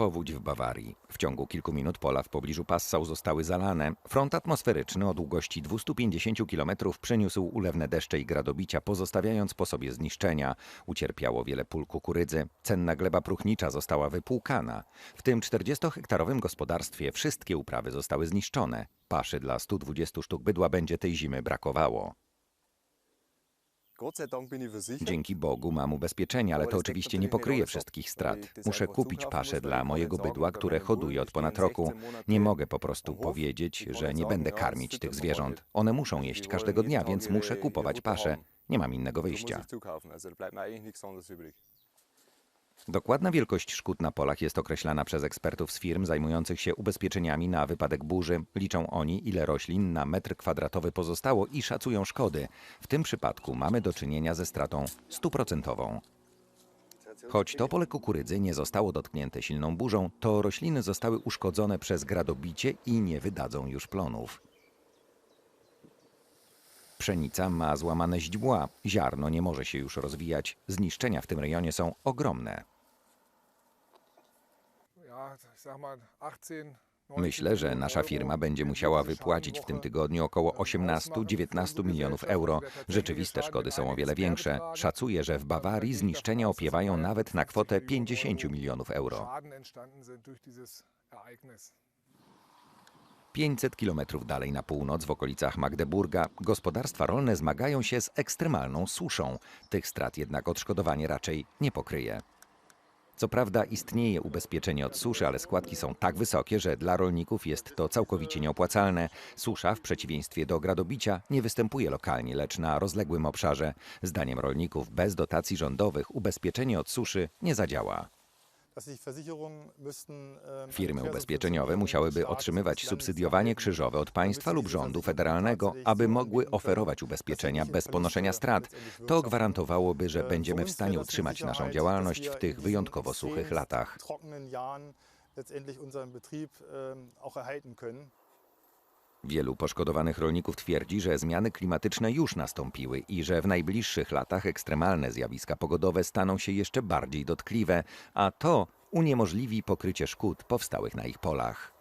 Powódź w Bawarii. W ciągu kilku minut pola w pobliżu Passau zostały zalane. Front atmosferyczny o długości 250 km przyniósł ulewne deszcze i gradobicia, pozostawiając po sobie zniszczenia. Ucierpiało wiele pól kukurydzy. Cenna gleba próchnicza została wypłukana. W tym 40-hektarowym gospodarstwie wszystkie uprawy zostały zniszczone. Paszy dla 120 sztuk bydła będzie tej zimy brakowało. Dzięki Bogu mam ubezpieczenie, ale to oczywiście nie pokryje wszystkich strat. Muszę kupić paszę dla mojego bydła, które hoduję od ponad roku. Nie mogę po prostu powiedzieć, że nie będę karmić tych zwierząt. One muszą jeść każdego dnia, więc muszę kupować paszę. Nie mam innego wyjścia. Dokładna wielkość szkód na polach jest określana przez ekspertów z firm zajmujących się ubezpieczeniami na wypadek burzy. Liczą oni, ile roślin na metr kwadratowy pozostało i szacują szkody. W tym przypadku mamy do czynienia ze stratą stuprocentową. Choć to pole kukurydzy nie zostało dotknięte silną burzą, to rośliny zostały uszkodzone przez gradobicie i nie wydadzą już plonów. Pszenica ma złamane źdźbła, ziarno nie może się już rozwijać, zniszczenia w tym rejonie są ogromne. ja, ich sag mal 18, Myślę, że nasza firma będzie musiała wypłacić w tym tygodniu około 18-19 milionów euro. Rzeczywiste szkody są o wiele większe. Szacuję, że w Bawarii zniszczenia opiewają nawet na kwotę 50 milionów euro. 500 kilometrów dalej na północ, w okolicach Magdeburga, gospodarstwa rolne zmagają się z ekstremalną suszą. Tych strat jednak odszkodowanie raczej nie pokryje. Co prawda istnieje ubezpieczenie od suszy, ale składki są tak wysokie, że dla rolników jest to całkowicie nieopłacalne. Susza, w przeciwieństwie do gradobicia, nie występuje lokalnie, lecz na rozległym obszarze. Zdaniem rolników bez dotacji rządowych ubezpieczenie od suszy nie zadziała. Firmy eine ubezpieczeniowe musiałyby otrzymywać subsydiowanie krzyżowe od państwa lub rządu federalnego, aby mogły oferować ubezpieczenia bez ponoszenia strat. To gwarantowałoby, że Äh, będziemy w stanie utrzymać naszą działalność w tych wyjątkowo suchych latach. Wielu poszkodowanych rolników twierdzi, że zmiany klimatyczne już nastąpiły i że w najbliższych latach ekstremalne zjawiska pogodowe staną się jeszcze bardziej dotkliwe, a to uniemożliwi pokrycie szkód powstałych na ich polach.